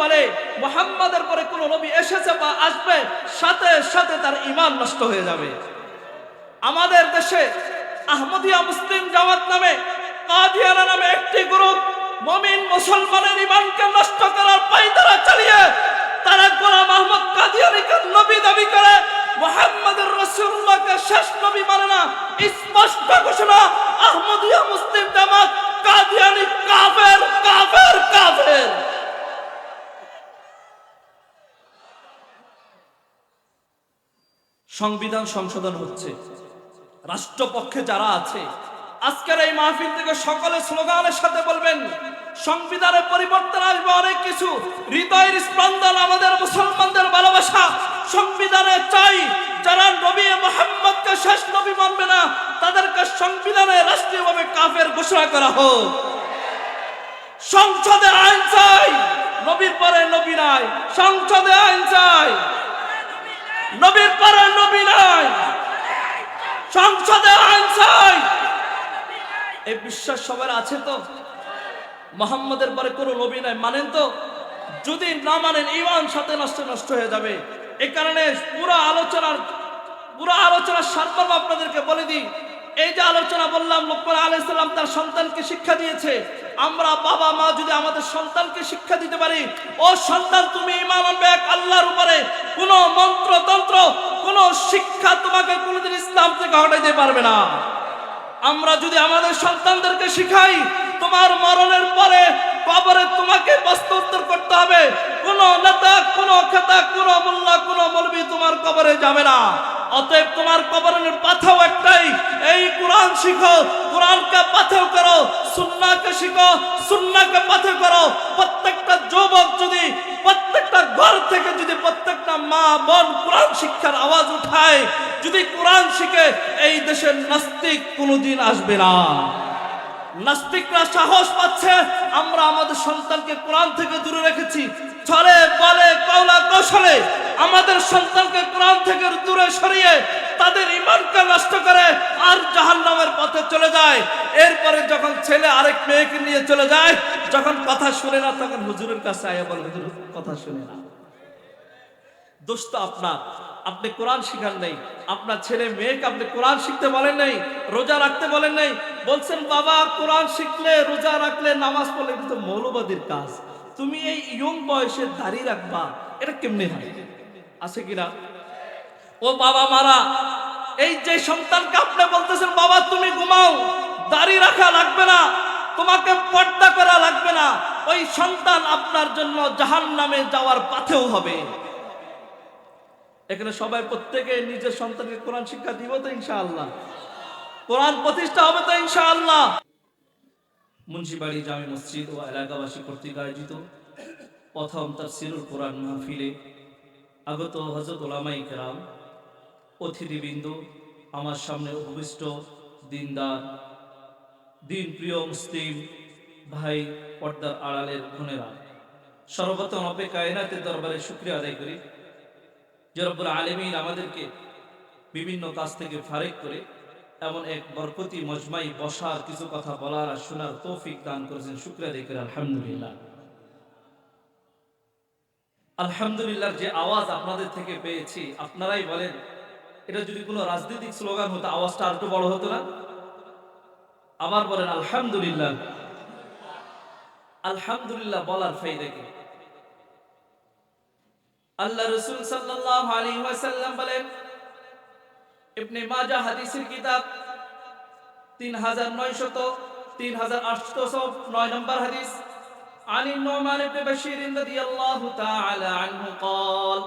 বলে, মোহাম্মদের পরে কোন নবী এসেছে বা আসবে, সাথে সাথে তার ইমান নষ্ট হয়ে যাবে। আমাদের দেশে আহমদিয়া মুসলিম জামাত নামে, কাদিয়ানা নামে একটি গ্রুপ মমিন মুসলমানের ইমানকে নষ্ট করার পাইতারা চালিয়ে তারা গোলাম আহমদ কাদিয়ানিকে নবী দাবি করে, মোহাম্মদুর রাসূলুল্লাহকে শেষ নবী মানে না, স্পষ্ট ঘোষণা, আহমদিয়া মুসলিম জামাত কাদিয়ানি কাফের কাফের কাফের। সংবিধান সংশোধন হচ্ছে। রাষ্ট্রপক্ষে যারা আছে, আজকের এই মাহফিল থেকে সকলে স্লোগানের সাথে বলবেন, সংবিধানের পরিবর্তন আসবে অনেক কিছু। হৃদয়ের স্পন্দন আমাদের মুসলমানদের ভালোবাসা। সংবিধানে চাই, যারা নবী মোহাম্মদকে শেষ নবী মানবে না, তাদেরকে সংবিধানে রাষ্ট্রীয়ভাবে কাফের ঘোষণা করা হোক। সংসদে আইন চাই, নবীর পরে নবী নাই। সংসদে আইন চাই নবীর পরে নবী নাই। সংসদে আইন চাই। এই বিশ্বাস সবার আছে তো? মোহাম্মদের পরে কোনো নবী নাই, মানেন তো? যদি না মানেন ইমান সাথে নষ্ট নষ্ট হয়ে যাবে। এই কারণে পুরো আলোচনার পুরো আলোচনার সারমর্ম আপনাদেরকে বলে দিই। এই যে আলোচনা বললাম, লোকমান আলাইসাল্লাম তার সন্তানকে শিক্ষা দিয়েছে। আমরা বাবা মা যদি আমাদের সন্তানকে শিক্ষা দিতে পারি, ও সন্তান তুমি ইমান আনবে এক আল্লাহর উপরে, কোনো মন্ত্র তন্ত্র কোনো শিক্ষা তোমাকে কোনোদিন ইসলাম থেকে হটাইতে পারবে না। আমরা যদি আমাদের সন্তানদেরকে শিখাই, তোমার মরণের পরে কবরে তোমাকে প্রস্তুত্তর করতে হবে, কোন নেতা, কোন খেতা, কোন মোল্লা, কোন মৌলবী তোমার কবরে যাবে না। অতএব তোমার কবরের পাথাও কোরআন শিখো, কোরআনকে পাথেও করো সুন্নাকে শিখো সুন্নাকে পাথেও করো। প্রত্যেকটা যুবক যদি প্রত্যেকটা ঘর থেকে যদি প্রত্যেকটা মা বোন কোরআন শিক্ষার আওয়াজ উঠায়, যদি কোরআন শিখে, এই দেশের নাস্তিক কোনোদিন আসবে না। নাস্তিকরা সাহস পাচ্ছে, আমরা আমাদের সন্তানকে কোরআন থেকে দূরে রেখেছি। ছলে বলে কৌলা কৌশলে আমাদের সন্তানকে কোরআন থেকে দূরে সরিয়ে তাদের ইমানকে নষ্ট করে আর জাহান্নামের পথে চলে যায়। এরপরে যখন ছেলে আরেক মেয়েকে নিয়ে চলে যায়, যখন কথা শুনে না, তখন হুজুরের কাছে আয়া বলে, হুজুর, কথা শুনে না। দোষ তো আপনার, আপনি কোরআন শিখান নেই। আপনার ছেলে মেয়েকে আপনি কোরআন শিখতে বলেন নাই, রোজা রাখতে বলেন নাই। বলছেন, বাবা, কোরআন শিখলে, রোজা রাখলে নামাজ পড়লে কিন্তু মৌলবাদীর কাজ। তুমি এই ইয়ং বয়সে দাঁড়িয়ে রাখবা, এটা কেমনে হয়? আছে কিনা? ও বাবা মারা, এই যে সন্তানকে আপনি বলতেছেন, বাবা, তুমি ঘুমাও, দাড়ি রাখা লাগবে না, তোমাকে পর্দা করা লাগবে না, ওই সন্তান আপনার জন্য জাহান নামে যাওয়ার পাথেও হবে। এখানে সবাই প্রত্যেকে নিজের সন্তানকে কোরআন শিক্ষা দিব তো ইনশাআল্লাহ? কোরআন প্রতিষ্ঠা হবে তো ইনশাআল্লাহ? মুন্সিবাড়ি জামে মসজিদ ও এলাকাবাসী কর্তৃক আয়োজিত প্রথম তার সিরুল কোরআন মাহফিলে আগত হজরত ওলামাই কেরাম, অতিথিবৃন্দ, আমার সামনে উপবিষ্ট দিনদার, দিন প্রিয় মুসলিম ভাই পর্দার আড়ালের বোনেরা, সর্বপ্রথম অপেক্ষা কায়নাতের দরবারে শুক্রিয়া আদায় করি। যে রব্বুল আলমিন আমাদেরকে বিভিন্ন কাজ থেকে ফারেক করে এমন এক বরকতি মজমাই বসার কিছু কথা বলার আর শোনার তৌফিক দান করেছেন। শুক্রিয়া দেখে আলহামদুলিল্লাহ। আলহামদুলিল্লাহ, যে আওয়াজ আপনাদের থেকে পেয়েছি, আপনারাই বলেন, এটা যদি কোনো রাজনৈতিক স্লোগান হতো, আওয়াজটা আর একটু বড় হতো না? আবার বলেন, আলহামদুলিল্লাহ। আলহামদুলিল্লাহ বলার ফাইদা কি আল্লাহ রসুল সাল্লাল্লাহু আলাইহি ওয়াসাল্লাম বলেন, ইবনে মাজাহ হাদিসের কিতাব 3900 3809 নম্বর হাদিস। عن النعمان بن بشير رضي الله تعالى عنه قال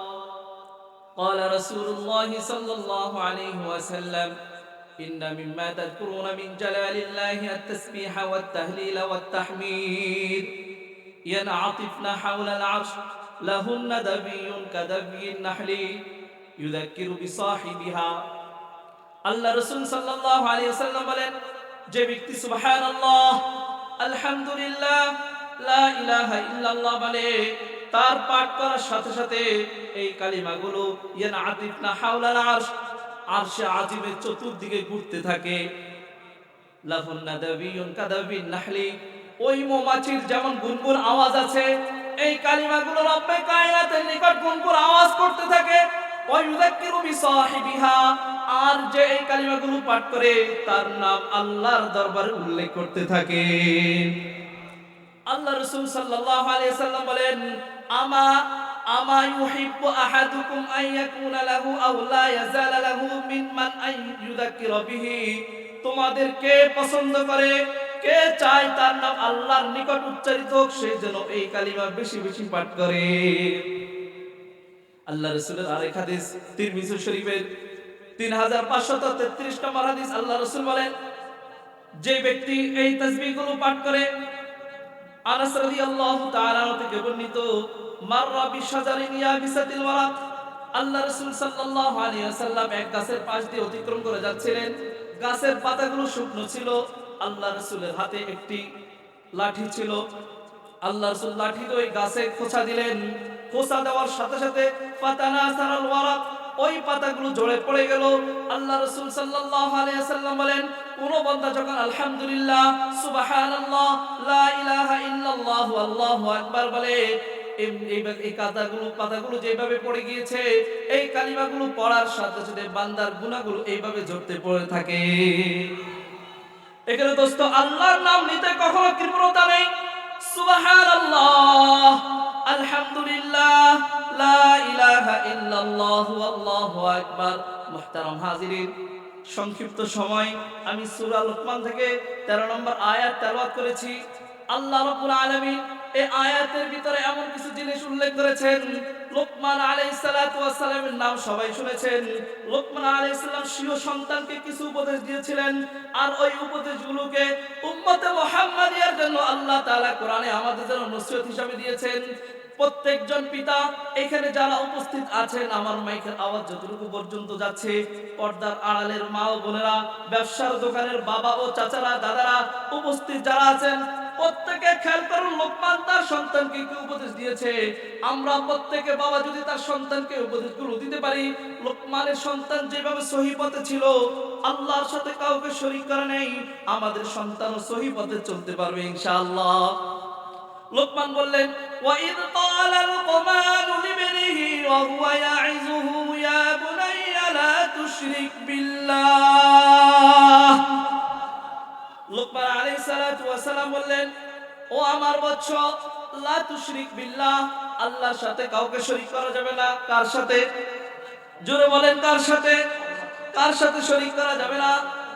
قال رسول الله صلى الله عليه وسلم إن مما تذكرون من جلال الله التسبيح والتهليل والتحميد ينعطفن حول العرش لهن دبي كدبي النحل يذكر بصاحبها আল্লাহ রসুল সাল্লাল্লাহু আলাইহি ওয়াসাল্লাম বলেন যে ব্যক্তি সুবহানাল্লাহ আলহামদুলিল্লাহ লা ইলাহা ইল্লাল্লাহ বলে, তার পাঠ করার সাথে সাথে এই কালিমাগুলো, ইয়ান আতিফনা হাওলাল আরশ, আরশে আজিমের চতুর্দিকে ঘুরতে থাকে। লাহুন্না দাবিয়ুন কাদাবিন নাহলি, ওই যেমন গুনগুন আওয়াজ আছে, এই কালিমাগুলো রব্বে কায়নাতের নিকট গুনগুর আওয়াজ করতে থাকে। ওয়ায়ুযাক্কিরু বিসাহিবিহা, আর যে এই কালিমাগুলো পাঠ করে, তার নাম আল্লাহর দরবারে উল্লেখ করতে থাকে। আল্লাহ রাসূল সাল্লাল্লাহু আলাইহি সাল্লাম বলেন, আমা আমা ইউহিব্বু আহাদুকুম আন ইয়াকুনা লাহু আও লা ইয়াজালা লাহু মিম্মান আন ইউযাক্কিরা বিহি। তোমাদের কে পছন্দ করে? কে চায় তার নাম আল্লাহর নিকট উচ্চারিত হোক, সে যেন এই কালিমা বেশি বেশি পাঠ করে। আল্লাহ রসুলের আরেক হাদিস তিরমিজি শরীফের তিন হাজার পাঁচশত তেত্রিশ নম্বর হাদিস, আল্লাহ রসুল বলেন, যে ব্যক্তি এই তসবিহগুলো পাঠ করে আনাস রাদিয়াল্লাহু তাআলা থেকে বর্ণিত, মাররা বিশাজারিন ইয়াবিসাতিল ওয়ারাক আল্লাহ রাসূল সাল্লাল্লাহু আলাইহি ওয়াসাল্লাম এক গাছের পাশ দিয়ে অতিক্রম করে যাচ্ছিলেন। গাছের পাতাগুলো শুকনো ছিল। আল্লাহ রাসূলের হাতে একটি লাঠি ছিল। আল্লাহ রাসূল লাঠি দিয়ে গাছে খোঁচা দিলেন। খোঁচা দেওয়ার সাথে সাথে ফাতানা সারাল ওয়ারাক ওই পাতাগুলো ঝরে পড়ে গেল। আল্লাহ রাসূল ওয়াসাল্লাম বলেন, কোন বান্দা যখন আলহামদুলিল্লাহ আকবার বলে যেভাবে গিয়েছে, এই সাথে বান্দার এইভাবে থাকে। দোস্ত, আল্লাহর নাম নিতে কখনো কৃপণতা নেই। সুবহানাল্লাহ। আলহামদুলিল্লাহ, লা ইলাহা ইল্লাল্লাহ, আল্লাহু আকবার। মুহতারাম হাজিরিন, সংক্ষিপ্ত সময়, আমি সূরা লোকমান থেকে 13 নম্বর আয়াত তেলাওয়াত করেছি। আল্লাহ রাব্বুল আলামিন এই আয়াতের ভিতরে এমন কিছু জিনিস উল্লেখ করেছেন। লোকমান আলাইহিস সালাতু ওয়াস সালামের নাম সবাই শুনেছেন। লোকমান আলাইহিস সালাম স্বীয় সন্তানকে কিছু উপদেশ দিয়েছিলেন। আর ওই উপদেশগুলোকে উম্মতে জন্য আল্লাহ কোরআনে আমাদের জন্য নসিহত হিসাবে দিয়েছেন। প্রত্যেকজন পিতা এখানে যারা উপস্থিত আছেন, আমার মাইকের আওয়াজ যতটুকু পর্যন্ত যাচ্ছে, পর্দার আড়ালের মা ও বোনেরা, ব্যবসার দোকানের বাবা ও চাচারা, দাদারা উপস্থিত যারা আছেন প্রত্যেকে খেয়াল করুন লোকমান তার সন্তানকে কি উপদেশ দিয়েছে আমরা প্রত্যেকে বাবা যদি তার সন্তানকে উপদেশগুলো দিতে পারি লোকমানের সন্তান যেভাবে সহি পথে ছিল আল্লাহর সাথে কাউকে শরীক করে নেই আমাদের সন্তানও সহি পথে চলতে পারবে ইনশাআল্লাহ লোকমান বললেন وَإِذْ قَالَ لُقْمَانُ لِابْنِهِ وَهُوَ يَعِظُهُ يَا بُنَيَّ لَا تُشْرِكْ بِاللَّهِ লোকমান সালাতু সালাম বললেন, ও আমার বৎস লা তুশরিক বিল্লাহ, আল্লাহর সাথে কাউকে শরীক করা যাবে না। কার সাথে? জোরে বলেন, কার সাথে? কার সাথে শরীক করা যাবে না?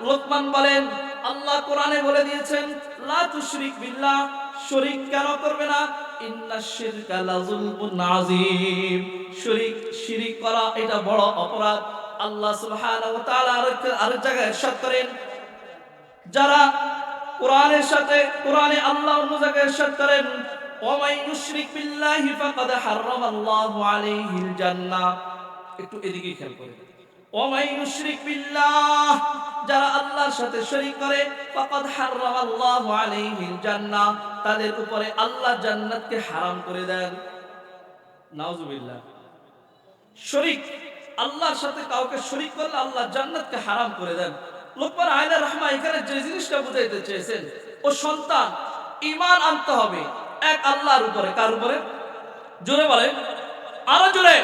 লোকমান বলেন, আল্লাহ কোরআনে বলে দিয়েছেন, লা তুশরিক বিল্লাহ, শরীক কেন করবে না? ইন্না শিরকা লাযুলমুন আযীম। শরীক করা এটা বড় অপরাধ। আল্লাহ সুবহানাহু ওয়া তাআলা আরেক জায়গায় ইরশাদ করেন যারা কোরআনের সাথে, কোরআনে আল্লাহ অন্য জায়গায় ইরশাদ করেন ওমাই ইউশরিক বিল্লাহি ফাকাদ হারামাল্লাহু আলাইহিল জান্নাহ। একটু এদিকে খেয়াল করে ওমাই ইউশরিক বিল্লাহ, যারা আল্লাহর সাথে শরীক করে, ফাকাদ হারামাল্লাহু আলাইহিল জান্নাহ, তাদের উপরে আল্লাহ জান্নাতকে হারাম করে দেন। নাউজুবিল্লাহ। শরীক, আল্লাহর সাথে কাউকে শরীক করলে আল্লাহ জান্নাতকে হারাম করে দেন। লোকমান আয়লা রহমা এখানে যে জিনিসটা বুঝাইতে চেয়েছেন, ও সন্তান ইমান আনতে হবে এক আল্লাহর উপরে। কার উপরে? জোরে বলে আরও জোরে।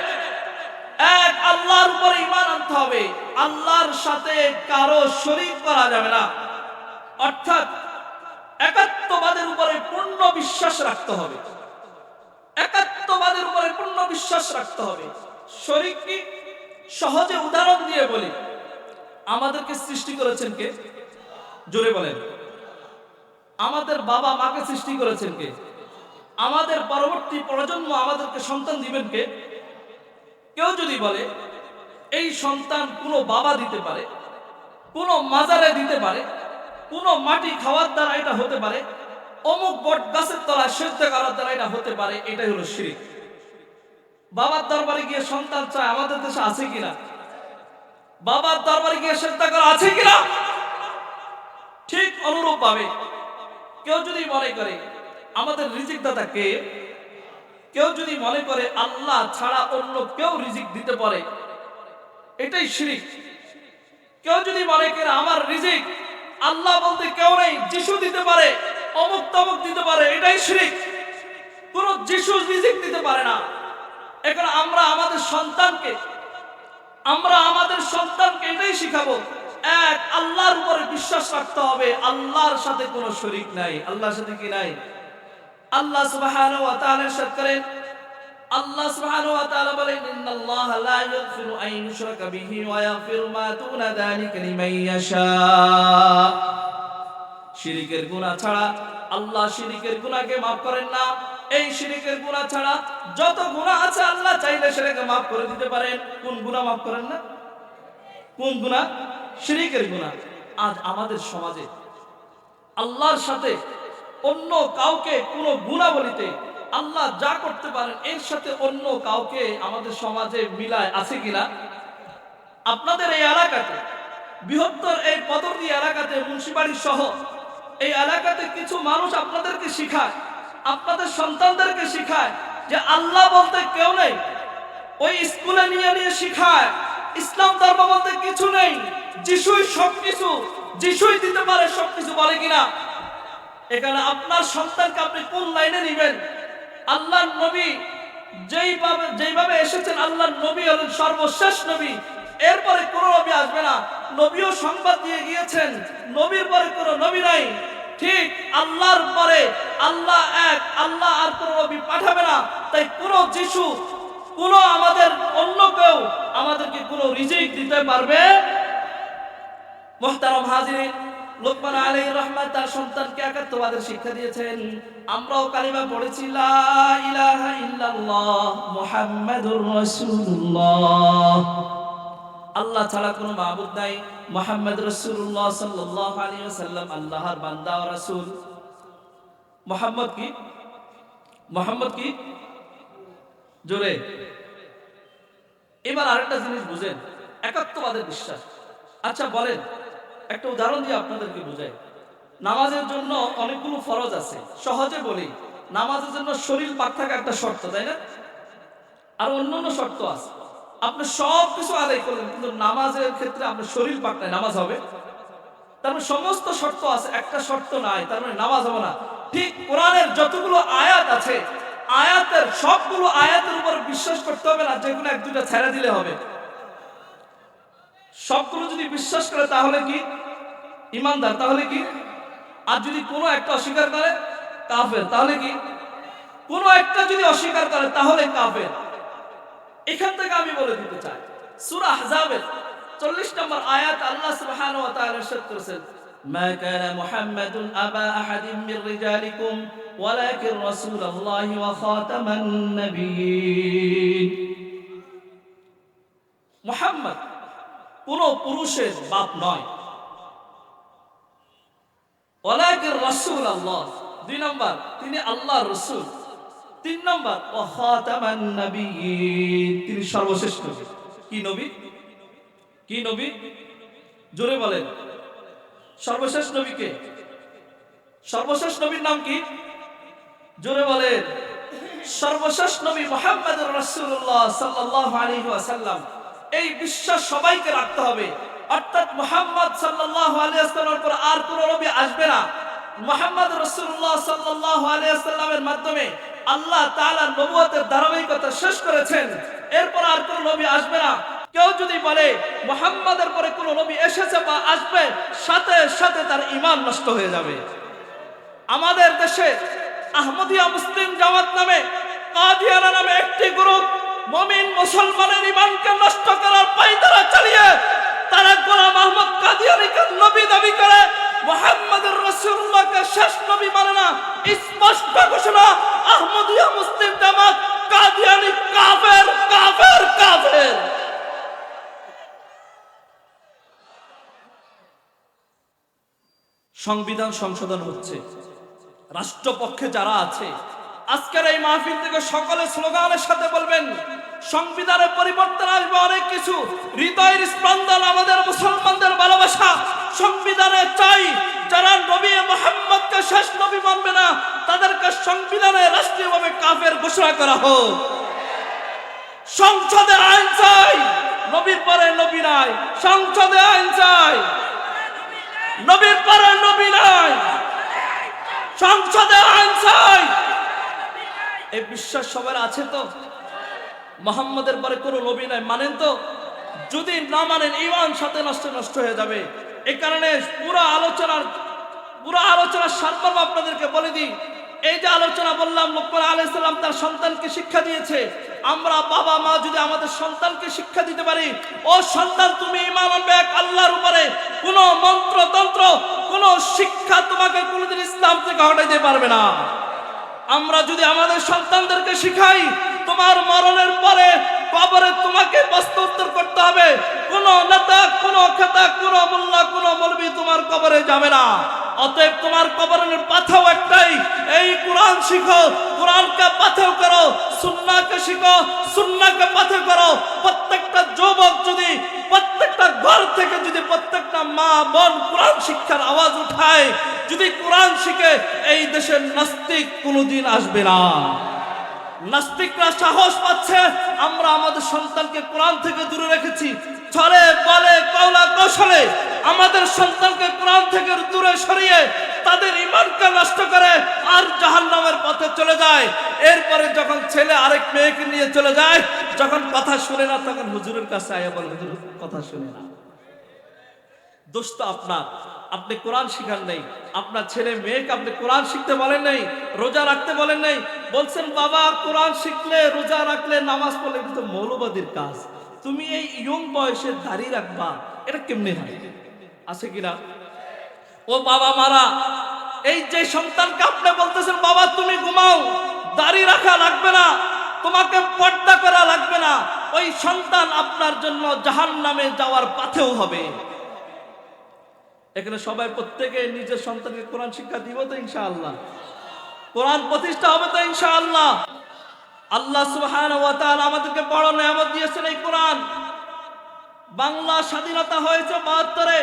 এক আল্লাহর উপরে ইমান আনতে হবে। আল্লাহর সাথে কারও শরীক করা যাবে না। অর্থাৎ একাত্মবাদের উপরে পূর্ণ বিশ্বাস রাখতে হবে। একাত্মবাদের উপরে পূর্ণ বিশ্বাস রাখতে হবে। শরীক কি সহজে উদাহরণ দিয়ে বলি। আমাদেরকে সৃষ্টি করেছেন কে? জোরে বলেন। আমাদের বাবা মাকে সৃষ্টি করেছেন কে? আমাদের পরবর্তী প্রজন্ম আমাদেরকে সন্তান দিবেন কে? কেউ যদি বলে, এই সন্তান কোনো বাবা দিতে পারে, কোনো মাজারে দিতে পারে, কোনো মাটি খাওয়ার দ্বারা এটা হতে পারে, অমুক বট গাছের তলায় সেদ্ধ করার দ্বারা এটা হতে পারে, এটাই হলো শিরিক। বাবার দরবারে গিয়ে সন্তান চায়, আমাদের দেশে আছে কিনা বাবার দরবারে গিয়ে শ্রদ্ধা করা আছে কিনা? ঠিক অনুরূপ ভাবে কেউ যদি মনে করে আমাদের রিজিক দাতা কে কেউ যদি মনে করে আল্লাহ ছাড়া অন্য কেউ রিজিক দিতে পারে, এটাই শিরিক। কেউ যদি মনে করে আমার রিজিক আল্লাহ বলতে কেউ নেই, যিশু দিতে পারে, অমুক তমুক দিতে পারে, এটাই শিরিক। কোন যিশু রিজিক দিতে পারে না। এখন আমরা আমাদের সন্তানকে আমরা আমাদের সন্তানকে এটাই শিখাবো। এক, আল্লাহর উপরে বিশ্বাস রাখতে হবে। আল্লাহর সাথে কোনো শরিক নাই। আল্লাহর সাথে কি নাই? আল্লাহ সুবহানাহু ওয়া তাআলা ইরশাদ করেন। আল্লাহ সুবহানাহু ওয়া তাআলা বলেন, ইন্নাল্লাহ লা ইয়াগফিরু আন ইউশরাকা বিহি ওয়া ইয়াগফিরু মা দুনা যালিকা লিমান ইয়াশা। শিরিকের গুনাহ ছাড়া আল্লাহ শিরিকের গুনাহকে maaf করেন না। এই শিরিকের গুনাহ ছাড়া যত গুনাহ আছে আল্লাহ চাইলে সেটাকে মাফ করে দিতে পারেন। কোন গুনাহ মাফ করেন না? কোন গুনাহ শিরিকের গুনাহ আজ আমাদের সমাজে আল্লাহর সাথে অন্য কাউকে কোনো গুণাবলিতে আল্লাহ যা করতে পারেন, এর সাথে অন্য কাউকে আমাদের সমাজে মিলায় আছে কিনা? আপনাদের এই এলাকাতে, বৃহত্তর এই পদরদি এলাকাতে মুন্সিবাড়ি সহ এই এলাকাতে কিছু মানুষ আপনাদেরকে শিখায়। আপনাদের সন্তানদেরকে শিখায় যে আল্লাহ বলতে কেউ নেই, ওই স্কুলে নিয়ে নিয়ে শিখায়। ইসলাম ধর্ম বলতে কিছু নেই, যিশুই সবকিছু, যিশুই দিতে পারে সবকিছু বলে কিনা। এখানে আপনার সন্তানকে আপনি কোন লাইনে নেবেন? আল্লাহর নবী যেইভাবে যেইভাবে এসেছেন, আল্লাহর নবী হলেন সর্বশেষ নবী। এরপরে কোনো নবী আসবে না। নবীও সংবাদ দিয়ে গিয়েছেন। নবীর পরে কোনো নবী নাই। ঠিক আল্লাহর পরে আল্লাহ এক, আল্লাহ আর কোন নবী পাঠাবে না। তাই কোন যিশু, কোন আমাদের অন্য কেউ আমাদেরকে কোন রিজিক দিতে পারবে? মোহতারম হাজিরিন, লোকমান আলী রহমান তার সন্তানকে একাত্মবাদের শিক্ষা দিয়েছেন। আমরাও কালিমা পড়েছি, লা ইলাহা ইল্লাল্লাহ মুহাম্মাদুর রাসূলুল্লাহ। আল্লাহ ছাড়া কোনো মাহবুদ নাই। মুহাম্মদ রাসূলুল্লাহ সাল্লাল্লাহু আলাইহি ওয়াসাল্লাম, আল্লাহর বান্দা ও রাসূল। মুহাম্মদ কি? মোহাম্মদ কি? জোরে। এবার আরেকটা জিনিস বুঝেন, একাত্মবাদের বিশ্বাস। আচ্ছা বলেন, একটা উদাহরণ দিয়ে আপনাদেরকে বুঝাই। নামাজের জন্য অনেকগুলো ফরজ আছে, সহজে বলি। নামাজের জন্য শরীর পাক থাকা একটা শর্ত, তাই না? আর অন্যান্য শর্ত আছে। আপনি সব কিছু আদায় করলেন, কিন্তু নামাজের ক্ষেত্রে আপনার শরীর পাক নাই নামাজ হবে। তার মানে সমস্ত শর্ত আছে, একটা শর্ত নাই, তার মানে নামাজ হবে না। ঠিক কোরআনের যতগুলো আয়াত আছে, আয়াতের সবগুলো আয়াতের উপর বিশ্বাস করতে হবে না যেগুলো এক দুটা ছেড়ে দিলে হবে। সবগুলো যদি বিশ্বাস করে, তাহলে কি? ইমানদার, তাহলে কি? আর যদি কোনো একটা অস্বীকার করে, কাফের, তাহলে কি? কোনো একটা যদি অস্বীকার করে, তাহলে কাফের। এখান থেকে আমি বলে দিতে চাই সূরা আহজাবের 40 নম্বর আয়াত আল্লাহ সুবহানাহু ওয়া তাআলা ইরশাদ করেছেন ما كان محمد أبا أحد من رجالكم ولكن رسول الله وخاتم النبيين محمد কোন পুরুষের বাপ নয় ওলাকির রাসূল আল্লাহ দুই নম্বর তিনি আল্লাহর রাসূল তিন নম্বর তিনি সর্বশেষ নবী। কি নবী? কি নবী? জোরে বলেন। সর্বশেষ নবীকে সর্বশেষ নবীর নাম কি? জোরে বলেন। সর্বশেষ নবী মুহাম্মদুর রাসূলুল্লাহ সাল্লাল্লাহু আলাইহি ওয়াসাল্লাম। এই বিশ্বাস সবাইকে রাখতে হবে। অর্থাৎ মোহাম্মদ সাল্লাল্লাহু আলাইহি ওয়াসাল্লামের পর আর কোন নবী আসবে না। মোহাম্মদ রসুল্লাহ সাল্লাল্লাহু আলাইহি ওয়াসাল্লামের মাধ্যমে আল্লাহ তাআলা নবুয়তের ধারাবাহিকতা শেষ করেছেন। এরপর আর কোন নবী আসবে না। কেউ যদি বলে, মুহাম্মাদের পরে কোন নবী এসেছে বা আসবে, সাথে সাথে তার ঈমান নষ্ট হয়ে যাবে। আমাদের দেশে আহমদিয়া মুসলিম জামাত নামে, কাদিয়ানা নামে একটি গ্রুপ মমিন মুসলমানের ইমানকে নষ্ট করার পায়তারা চালিয়ে তারা গোলাম আহমদ কাদিয়ানিকে নবী দাবি করে রাসূলুল্লাহকে শেষ নবী মানে না, স্পষ্ট ঘোষণা, আহমদিয়া মুসলিম জামাত কাদিয়ানি কাফের কাফের কাফের। সংবিধান সংশোধন হচ্ছে। রাষ্ট্রপক্ষে যারা আছে, আজকের এই মাহফিল থেকে সকলে স্লোগানের সাথে বলবেন, সংবিধানের পরিবর্তন আসবে অনেক কিছু। হৃদয়ের স্পন্দন আমাদের মুসলমানদের ভালোবাসা সংবিধানে চাই, যারা নবী মোহাম্মদকে শেষ নবী মানবে না, তাদেরকে সংবিধানে রাষ্ট্রীয়ভাবে কাফের ঘোষণা করা হোক। সংসদে আইন চাই, নবীর পরে নবী নাই। সংসদে আইন চাই, নবীর পরে নবী নাই। সংসদে আইন চাই। এই বিশ্বাস সবার আছে তো? মোহাম্মদের পরে কোনো নবী নাই, মানেন তো? যদি না মানেন ইমান সাথে নষ্ট নষ্ট হয়ে যাবে। এই কারণে পুরো আলোচনার পুরো আলোচনার সারমর্ম আপনাদেরকে বলে দিই। এই যে আলোচনা বললাম লোকমান আলাইসাল্লাম তার সন্তানকে শিক্ষা দিয়েছে। আমরা বাবা মা যদি আমাদের সন্তানকে শিক্ষা দিতে পারি, ও সন্তান তুমি ইমান আনবে এক আল্লাহর উপরে। কোনো মন্ত্র তন্ত্র কোনো শিক্ষা তোমাকে কোনোদিন ইসলাম থেকে হটাইতে পারবে না। আমরা যদি আমাদের সন্তানদেরকে শিখাই, তোমার মরণের পরে কবরে তোমাকে প্রস্তুত্তর করতে হবে। কোন কোন মোল্লা কোন মৌলবী, তোমার কবরে যাবে না। অতএব তোমার কবরের পাথাও একটাই, এই কোরআন শিখো, কোরআনকে পাথেও করো সুন্নাকে শিখো সুন্নাকে পাথেও করো। প্রত্যেকটা যুবক যদি, প্রত্যেকটা ঘর থেকে যদি প্রত্যেকটা মা বোন কোরআন শিক্ষার আওয়াজ উঠায়, যদি কোরআন শিখে, এই দেশের নাস্তিক কোনোদিন আসবে না। নাস্তিকরা সাহস পাচ্ছে আমরা আমাদের সন্তানকে কোরআন থেকে দূরে রেখেছি। ছলে বলে কৌলা কৌশলে আমাদের সন্তানকে কোরআন থেকে দূরে সরিয়ে তাদের ইমানকে নষ্ট করে আর জাহান্নামের পথে চলে যায়। এরপরে যখন ছেলে আরেক মেয়েকে নিয়ে চলে যায়, যখন কথা শুনে না, তখন হুজুরের কাছে আয়া বলে, হুজুর, কথা শুনে না। দোষ তো আপনার। আপনি কোরআন শিখান নেই। আপনার ছেলে মেয়েকে আপনি কোরআন শিখতে বলেন নাই, রোজা রাখতে বলেন নাই বলছেন, বাবা, কোরআন শিখলে, রোজা রাখলে, নামাজ পড়লে কিন্তু মৌলবাদীর কাজ। তুমি এই ইয়ং বয়সে দাঁড়িয়ে রাখবা, এটা কেমনে হয়? আছে কিনা? ও বাবা মারা, এই যে সন্তানকে আপনি বলতেছেন, বাবা, তুমি ঘুমাও, দাড়ি রাখা লাগবে না, তোমাকে পর্দা করা লাগবে না, ওই সন্তান আপনার জন্য জাহান নামে যাওয়ার পাথেও হবে। এখানে সবাই প্রত্যেকে নিজের সন্তানকে কোরআন শিক্ষা দিব তো ইনশাআল্লাহ। কোরআন প্রতিষ্ঠা হবে তো ইনশাআল্লাহ। আল্লাহ সুবহানাহু ওয়া তাআলা আমাদেরকে বড় নিয়ামত দিয়েছেন এই কোরআন। বাংলা স্বাধীনতা হয়েছে বাহাত্তরে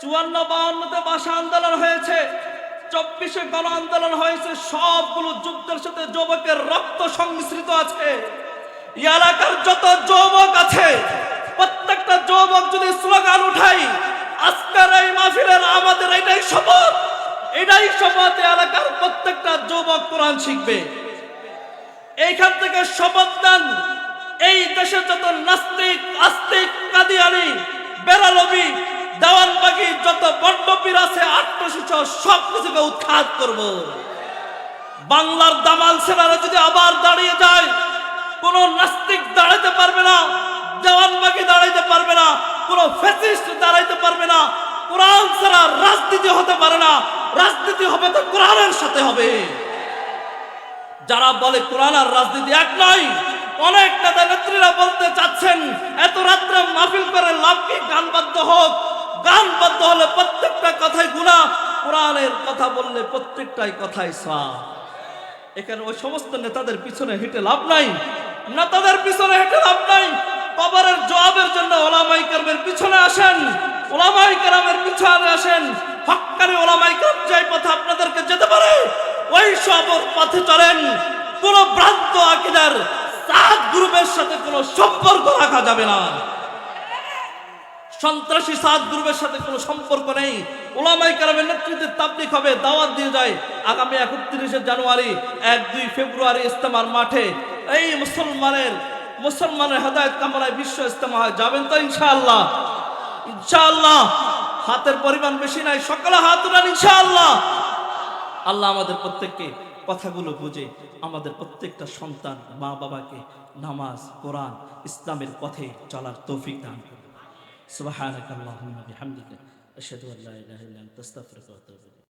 চুয়ান্ন বাহান্নতে ভাষা আন্দোলন হয়েছে, চব্বিশে গণ আন্দোলন হয়েছে, সবগুলো যুদ্ধের সাথে যুবকের রক্ত সংমিশ্রিত আছে। এলাকার যত যুবক আছে, প্রত্যেকটা যুবক যদি স্লোগান উঠাই আজকের এই মাহফিলের আমাদের এটাই শপথ। এটাই শপথ এলাকার প্রত্যেকটা যুবক কোরআন শিখবে। এইখান থেকে শপথ দেন এই দেশে যত নাস্তিক, আস্তিক কাদিয়ানি বেরালবি দেওয়ানবাগি যত বন্ডপীর আছে আত্মশিষ সব কিছুকে উৎখাত করব। বাংলার দামাল সেনারা যদি আবার দাঁড়িয়ে যায়, কোন নাস্তিক দাঁড়াইতে পারবে না দেওয়ানবাগি দাঁড়াইতে পারবে না, কোন ফেসিস্ট দাঁড়াইতে পারবে না, কোরআন ছাড়া রাজনীতি হতে পারে না রাজনীতি হবে তো কোরআনের সাথে হবে। যারা বলে কোরআন আর রাজনীতি এক নয়, অনেক নেতা নেত্রীরা বলতে চাচ্ছেন, এত রাত্রে মাহফিল করে লাভ কি? গান বাদ্য হোক। গান বাদ্য হলে প্রত্যেকটা কথাই গুণা কোরআনের কথা বললে প্রত্যেকটাই কথাই সা এখানে ওই সমস্ত নেতাদের পিছনে হেঁটে লাভ নাই। নেতাদের পিছনে হেঁটে লাভ নাই। কবরের জবাবের জন্য ওলামাই কেরামের পিছনে আসেন। ওলামাই কেরামের পিছনে আসেন। হক্কানি ওলামাই কেরাম যে পথে আপনাদেরকে যেতে পারে, ওই সব পথে চলেন। কোন ভ্রান্ত আকিদার সাত গ্রুপের সাথে কোনো সম্পর্ক রাখা যাবে না। সন্ত্রাসী সাত গ্রুপের সাথে কোনো সম্পর্ক নেই। ওলামাই কালামের নেতৃত্বে তাবলিক হবে, দাওয়াত দিয়ে যায়। আগামী একত্রিশে জানুয়ারি, এক দুই ফেব্রুয়ারি ইস্তেমার মাঠে। এই মুসলমানের মুসলমানের হেদায়ত কামনায় বিশ্ব ইস্তেমা হয়। যাবেন তো ইনশাআল্লাহ? ইনশাআল্লাহ। হাতের পরিমাণ বেশি নাই, সকালে হাত উঠান ইনশাআল্লাহ। আল্লাহ আমাদের প্রত্যেককে কথাগুলো বুঝে আমাদের প্রত্যেকটা সন্তান মা বাবাকে নামাজ, কোরআন, ইসলামের পথে চলার তৌফিক দান করুন। সুবহানাকাল্লাহুম্মা বিহামদিকা, আশহাদু আল্লা ইলাহা ইল্লা আনতা, আস্তাগফিরুকা ওয়া আতুবু